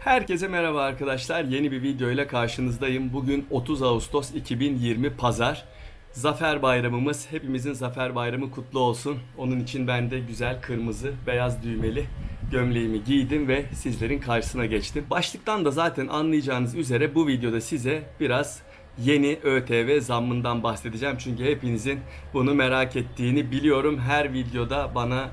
Herkese merhaba arkadaşlar. Yeni bir video ile karşınızdayım. Bugün 30 Ağustos 2020 Pazar. Zafer Bayramımız. Hepimizin Zafer Bayramı kutlu olsun. Onun için ben de güzel kırmızı, beyaz düğmeli gömleğimi giydim ve sizlerin karşısına geçtim. Başlıktan da zaten anlayacağınız üzere bu videoda size biraz yeni ÖTV zammından bahsedeceğim. Çünkü hepinizin bunu merak ettiğini biliyorum. Her videoda bana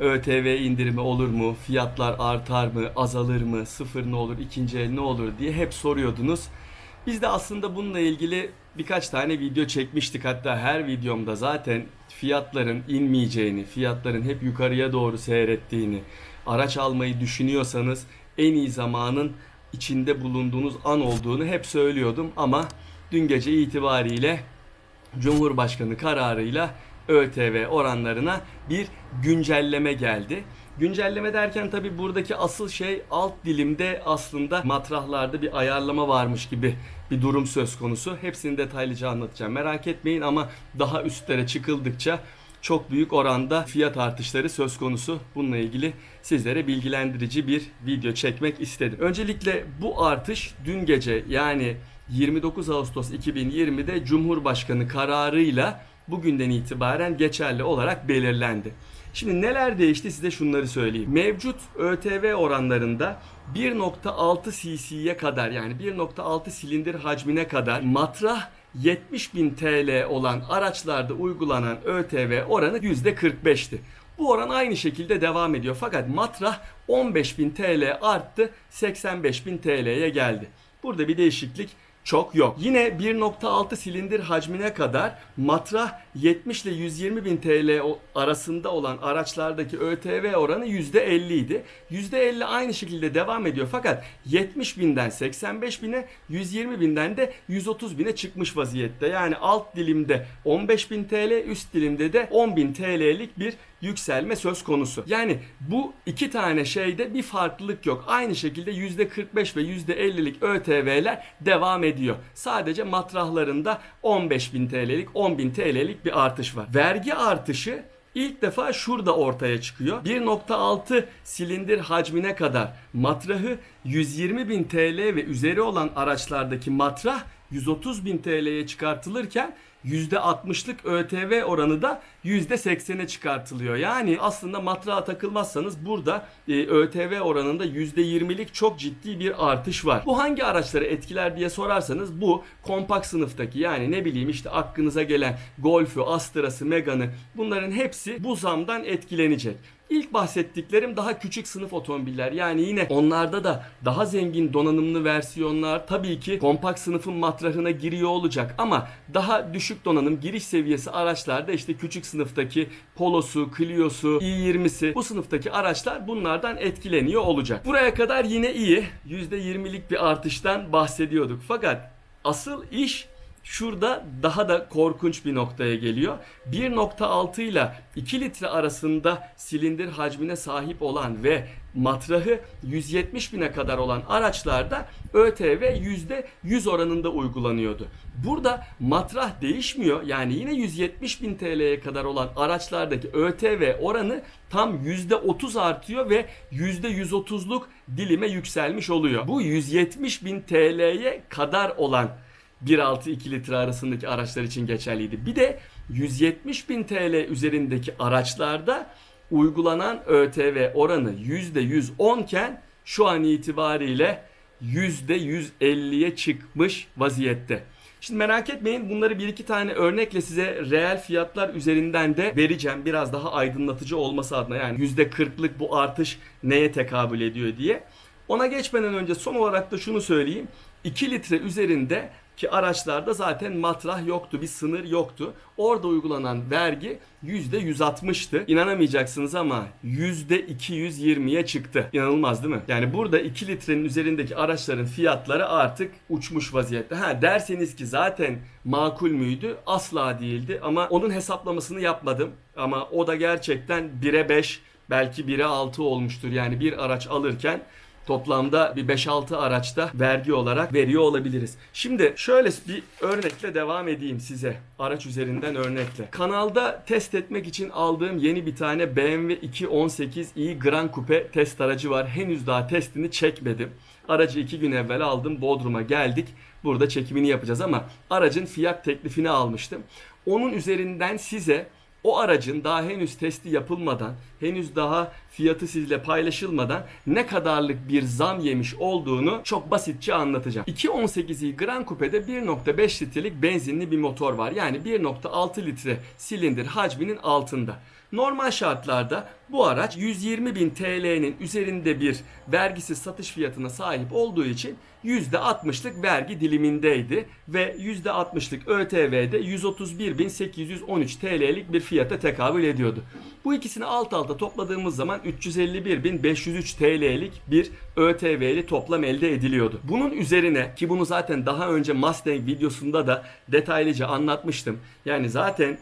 ÖTV indirimi olur mu? Fiyatlar artar mı? Azalır mı? Sıfır ne olur? ikinci el ne olur diye hep soruyordunuz. Biz de aslında bununla ilgili birkaç tane video çekmiştik. Hatta her videomda zaten fiyatların inmeyeceğini, fiyatların hep yukarıya doğru seyrettiğini, araç almayı düşünüyorsanız en iyi zamanın içinde bulunduğunuz an olduğunu hep söylüyordum ama dün gece itibariyle Cumhurbaşkanı kararıyla ÖTV oranlarına bir güncelleme geldi. Güncelleme derken tabi buradaki asıl şey alt dilimde aslında matrahlarda bir ayarlama varmış gibi bir durum söz konusu. Hepsini detaylıca anlatacağım. Merak etmeyin ama daha üstlere çıkıldıkça çok büyük oranda fiyat artışları söz konusu. Bununla ilgili sizlere bilgilendirici bir video çekmek istedim. Öncelikle bu artış dün gece yani 29 Ağustos 2020'de Cumhurbaşkanı kararıyla bugünden itibaren geçerli olarak belirlendi. Şimdi neler değişti size şunları söyleyeyim. Mevcut ÖTV oranlarında 1.6 cc'ye kadar yani 1.6 silindir hacmine kadar matrah 70.000 TL olan araçlarda uygulanan ÖTV oranı %45'ti. Bu oran aynı şekilde devam ediyor. Fakat matrah 15.000 TL arttı 85.000 TL'ye geldi. Burada bir değişiklik çok yok. Yine 1.6 silindir hacmine kadar matrah 70 ile 120 bin TL arasında olan araçlardaki ÖTV oranı %50 idi. %50 aynı şekilde devam ediyor fakat 70 binden 85 bine 120 binden de 130 bine çıkmış vaziyette. Yani alt dilimde 15 bin TL üst dilimde de 10 bin TL'lik bir yükselme söz konusu. Yani bu iki tane şeyde bir farklılık yok. Aynı şekilde %45 ve %50'lik ÖTV'ler devam ediyor. Sadece matrahlarında 15.000 TL'lik 10.000 TL'lik bir artış var. Vergi artışı ilk defa şurada ortaya çıkıyor. 1.6 silindir hacmine kadar matrahı 120.000 TL ve üzeri olan araçlardaki matrah 130.000 TL'ye çıkartılırken %60'lık ÖTV oranı da %80'e çıkartılıyor. Yani aslında matrağa takılmazsanız burada e, ÖTV oranında %20'lik çok ciddi bir artış var. Bu hangi araçları etkiler diye sorarsanız bu kompakt sınıftaki yani ne bileyim işte aklınıza gelen Golf'ü, Astra'sı, Megane'ı bunların hepsi bu zamdan etkilenecek. İlk bahsettiklerim daha küçük sınıf otomobiller. Yani yine onlarda da daha zengin donanımlı versiyonlar tabii ki kompakt sınıfın matrahına giriyor olacak ama daha düşük donanım giriş seviyesi araçlarda işte küçük sınıftaki Polo'su, Clio'su, i20'si bu sınıftaki araçlar bunlardan etkileniyor olacak. Buraya kadar yine iyi. %20'lik bir artıştan bahsediyorduk. Fakat asıl iş Şurada daha da korkunç bir noktaya geliyor. 1.6 ile 2 litre arasında silindir hacmine sahip olan ve matrahı 170 bine kadar olan araçlarda ÖTV %100 oranında uygulanıyordu. Burada matrah değişmiyor. Yani yine 170 bin TL'ye kadar olan araçlardaki ÖTV oranı tam %30 artıyor ve %130'luk dilime yükselmiş oluyor. Bu 170 bin TL'ye kadar olan 1.6-2 litre arasındaki araçlar için geçerliydi. Bir de 170 bin TL üzerindeki araçlarda uygulanan ÖTV oranı %110 iken şu an itibariyle %150'ye çıkmış vaziyette. Şimdi merak etmeyin bunları bir iki tane örnekle size reel fiyatlar üzerinden de vereceğim. Biraz daha aydınlatıcı olması adına yani %40'lık bu artış neye tekabül ediyor diye. Ona geçmeden önce son olarak da şunu söyleyeyim. 2 litre üzerinde ki araçlarda zaten matrah yoktu, bir sınır yoktu. Orada uygulanan vergi %160'tı. İnanamayacaksınız ama %220'ye çıktı. İnanılmaz değil mi? Yani burada 2 litrenin üzerindeki araçların fiyatları artık uçmuş vaziyette. Ha derseniz ki zaten makul müydü? Asla değildi ama onun hesaplamasını yapmadım. Ama o da gerçekten 1'e 5 belki 1'e 6 olmuştur. Yani bir araç alırken Toplamda bir 5-6 araçta vergi olarak veriyor olabiliriz. Şimdi şöyle bir örnekle devam edeyim size. Araç üzerinden örnekle. Kanalda test etmek için aldığım yeni bir tane BMW 218i Grand Coupe test aracı var. Henüz daha testini çekmedim. Aracı iki gün evvel aldım. Bodrum'a geldik. Burada çekimini yapacağız ama aracın fiyat teklifini almıştım. Onun üzerinden size o aracın daha henüz testi yapılmadan, henüz daha fiyatı sizle paylaşılmadan ne kadarlık bir zam yemiş olduğunu çok basitçe anlatacağım. 218i Grand Coupe'de 1.5 litrelik benzinli bir motor var. Yani 1.6 litre silindir hacminin altında. Normal şartlarda bu araç 120 bin TL'nin üzerinde bir vergisiz satış fiyatına sahip olduğu için %60'lık vergi dilimindeydi ve %60'lık ÖTV'de 131.813 TL'lik bir fiyata tekabül ediyordu. Bu ikisini alt alta topladığımız zaman 351.503 TL'lik bir ÖTV'li toplam elde ediliyordu. Bunun üzerine ki bunu zaten daha önce Mustang videosunda da detaylıca anlatmıştım. Yani zaten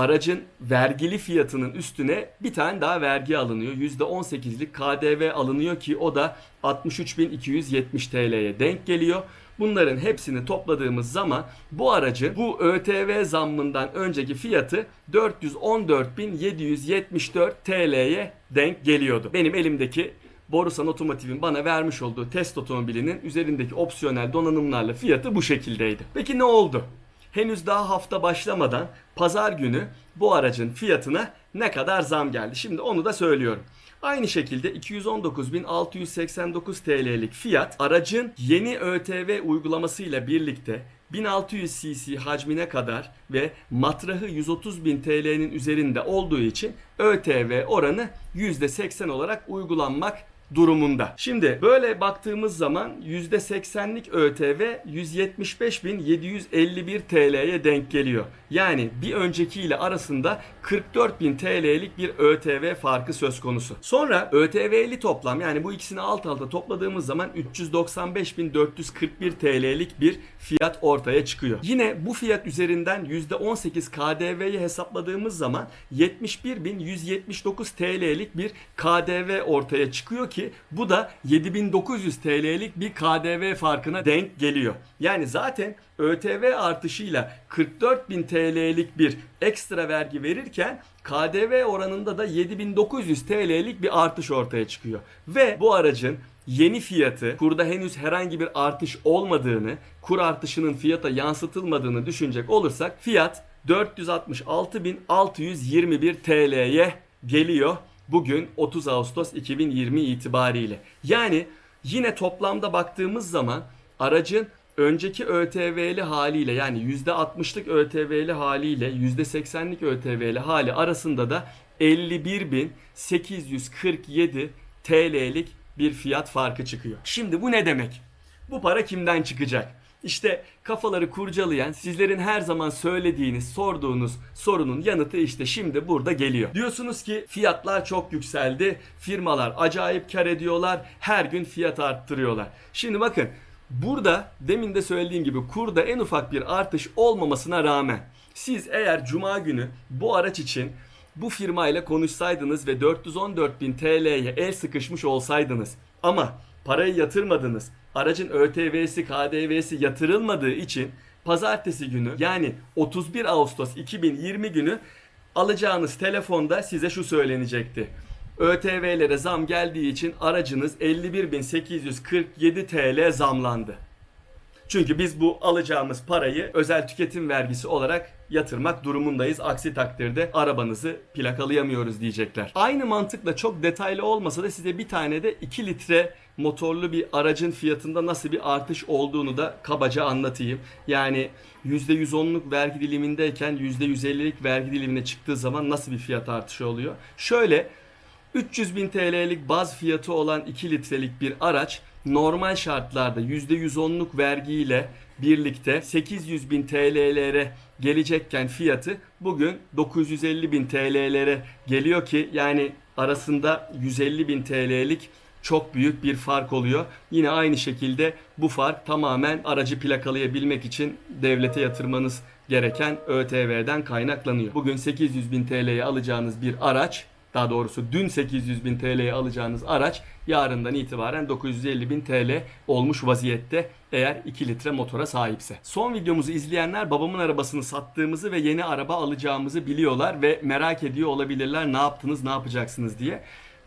aracın vergili fiyatının üstüne bir tane daha vergi alınıyor. %18'lik KDV alınıyor ki o da 63.270 TL'ye denk geliyor. Bunların hepsini topladığımız zaman bu aracın bu ÖTV zammından önceki fiyatı 414.774 TL'ye denk geliyordu. Benim elimdeki Borusan Otomotiv'in bana vermiş olduğu test otomobilinin üzerindeki opsiyonel donanımlarla fiyatı bu şekildeydi. Peki ne oldu? Henüz daha hafta başlamadan pazar günü bu aracın fiyatına ne kadar zam geldi? Şimdi onu da söylüyorum. Aynı şekilde 219.689 TL'lik fiyat aracın yeni ÖTV uygulamasıyla birlikte 1600 cc hacmine kadar ve matrahı 130.000 TL'nin üzerinde olduğu için ÖTV oranı %80 olarak uygulanmak durumunda. Şimdi böyle baktığımız zaman %80'lik ÖTV 175.751 TL'ye denk geliyor. Yani bir öncekiyle arasında 44.000 TL'lik bir ÖTV farkı söz konusu. Sonra ÖTV'li toplam yani bu ikisini alt alta topladığımız zaman 395.441 TL'lik bir fiyat ortaya çıkıyor. Yine bu fiyat üzerinden %18 KDV'yi hesapladığımız zaman 71.179 TL'lik bir KDV ortaya çıkıyor ki bu da 7900 TL'lik bir KDV farkına denk geliyor. Yani zaten ÖTV artışıyla 44.000 TL'lik bir ekstra vergi verirken KDV oranında da 7900 TL'lik bir artış ortaya çıkıyor. Ve bu aracın yeni fiyatı kurda henüz herhangi bir artış olmadığını, kur artışının fiyata yansıtılmadığını düşünecek olursak fiyat 466.621 TL'ye geliyor bugün 30 Ağustos 2020 itibariyle. Yani yine toplamda baktığımız zaman aracın önceki ÖTV'li haliyle yani %60'lık ÖTV'li haliyle %80'lik ÖTV'li hali arasında da 51.847 TL'lik bir fiyat farkı çıkıyor. Şimdi bu ne demek? Bu para kimden çıkacak? İşte kafaları kurcalayan, sizlerin her zaman söylediğiniz, sorduğunuz sorunun yanıtı işte şimdi burada geliyor. Diyorsunuz ki fiyatlar çok yükseldi, firmalar acayip kar ediyorlar, her gün fiyat arttırıyorlar. Şimdi bakın burada demin de söylediğim gibi kurda en ufak bir artış olmamasına rağmen siz eğer cuma günü bu araç için bu firmayla konuşsaydınız ve 414.000 TL'ye el sıkışmış olsaydınız ama parayı yatırmadınız. Aracın ÖTV'si, KDV'si yatırılmadığı için pazartesi günü yani 31 Ağustos 2020 günü alacağınız telefonda size şu söylenecekti. ÖTV'lere zam geldiği için aracınız 51.847 TL zamlandı. Çünkü biz bu alacağımız parayı özel tüketim vergisi olarak yatırmak durumundayız. Aksi takdirde arabanızı plakalayamıyoruz diyecekler. Aynı mantıkla çok detaylı olmasa da size bir tane de 2 litre motorlu bir aracın fiyatında nasıl bir artış olduğunu da kabaca anlatayım. Yani %110'luk vergi dilimindeyken %150'lik vergi dilimine çıktığı zaman nasıl bir fiyat artışı oluyor? Şöyle 300 bin TL'lik baz fiyatı olan 2 litrelik bir araç normal şartlarda %110'luk vergiyle birlikte 800 bin TL'lere gelecekken fiyatı bugün 950 bin TL'lere geliyor ki yani arasında 150 bin TL'lik çok büyük bir fark oluyor. Yine aynı şekilde bu fark tamamen aracı plakalayabilmek için devlete yatırmanız gereken ÖTV'den kaynaklanıyor. Bugün 800 bin TL'ye alacağınız bir araç daha doğrusu dün 800 bin TL'ye alacağınız araç yarından itibaren 950 bin TL olmuş vaziyette eğer 2 litre motora sahipse. Son videomuzu izleyenler babamın arabasını sattığımızı ve yeni araba alacağımızı biliyorlar ve merak ediyor olabilirler ne yaptınız ne yapacaksınız diye.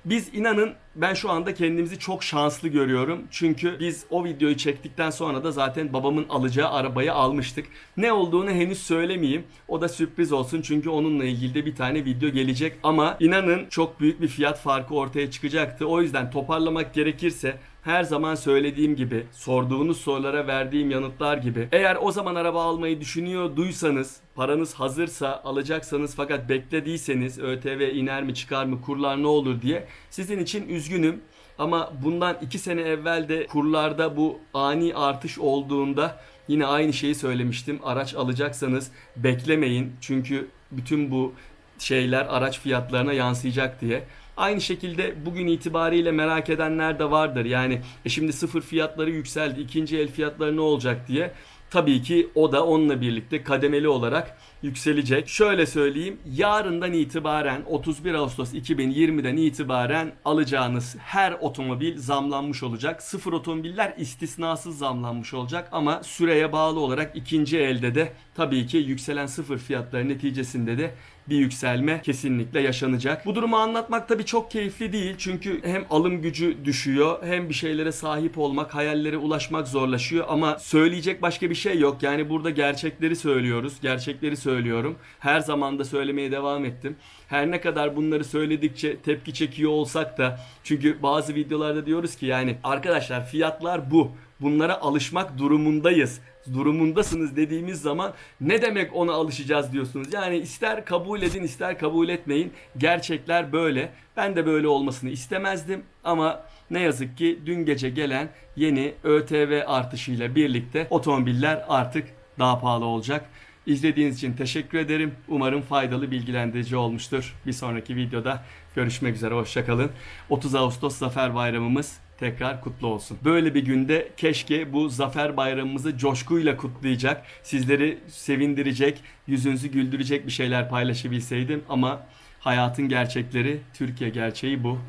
Biz inanın ben şu anda kendimizi çok şanslı görüyorum. Çünkü biz o videoyu çektikten sonra da zaten babamın alacağı arabayı almıştık. Ne olduğunu henüz söylemeyeyim. O da sürpriz olsun çünkü onunla ilgili de bir tane video gelecek. Ama inanın çok büyük bir fiyat farkı ortaya çıkacaktı. O yüzden toparlamak gerekirse her zaman söylediğim gibi, sorduğunuz sorulara verdiğim yanıtlar gibi. Eğer o zaman araba almayı düşünüyorduysanız, paranız hazırsa alacaksanız fakat beklediyseniz ÖTV iner mi çıkar mı kurlar ne olur diye sizin için üzgünüm. Ama bundan iki sene evvel de kurlarda bu ani artış olduğunda yine aynı şeyi söylemiştim. Araç alacaksanız beklemeyin. Çünkü bütün bu şeyler araç fiyatlarına yansıyacak diye. Aynı şekilde bugün itibariyle merak edenler de vardır. Yani e şimdi sıfır fiyatları yükseldi. ikinci el fiyatları ne olacak diye. Tabii ki o da onunla birlikte kademeli olarak yükselecek. Şöyle söyleyeyim. Yarından itibaren 31 Ağustos 2020'den itibaren alacağınız her otomobil zamlanmış olacak. Sıfır otomobiller istisnasız zamlanmış olacak ama süreye bağlı olarak ikinci elde de tabii ki yükselen sıfır fiyatları neticesinde de bir yükselme kesinlikle yaşanacak. Bu durumu anlatmak tabii çok keyifli değil. Çünkü hem alım gücü düşüyor hem bir şeylere sahip olmak, hayallere ulaşmak zorlaşıyor ama söyleyecek başka bir şey yok. Yani burada gerçekleri söylüyoruz. Gerçekleri söylüyorum. Her zaman da söylemeye devam ettim. Her ne kadar bunları söyledikçe tepki çekiyor olsak da çünkü bazı videolarda diyoruz ki yani arkadaşlar fiyatlar bu. Bunlara alışmak durumundayız durumundasınız dediğimiz zaman ne demek ona alışacağız diyorsunuz. Yani ister kabul edin ister kabul etmeyin. Gerçekler böyle. Ben de böyle olmasını istemezdim ama ne yazık ki dün gece gelen yeni ÖTV artışıyla birlikte otomobiller artık daha pahalı olacak. İzlediğiniz için teşekkür ederim. Umarım faydalı bilgilendirici olmuştur. Bir sonraki videoda görüşmek üzere. Hoşçakalın. 30 Ağustos Zafer Bayramımız tekrar kutlu olsun. Böyle bir günde keşke bu Zafer Bayramımızı coşkuyla kutlayacak, sizleri sevindirecek, yüzünüzü güldürecek bir şeyler paylaşabilseydim ama hayatın gerçekleri, Türkiye gerçeği bu.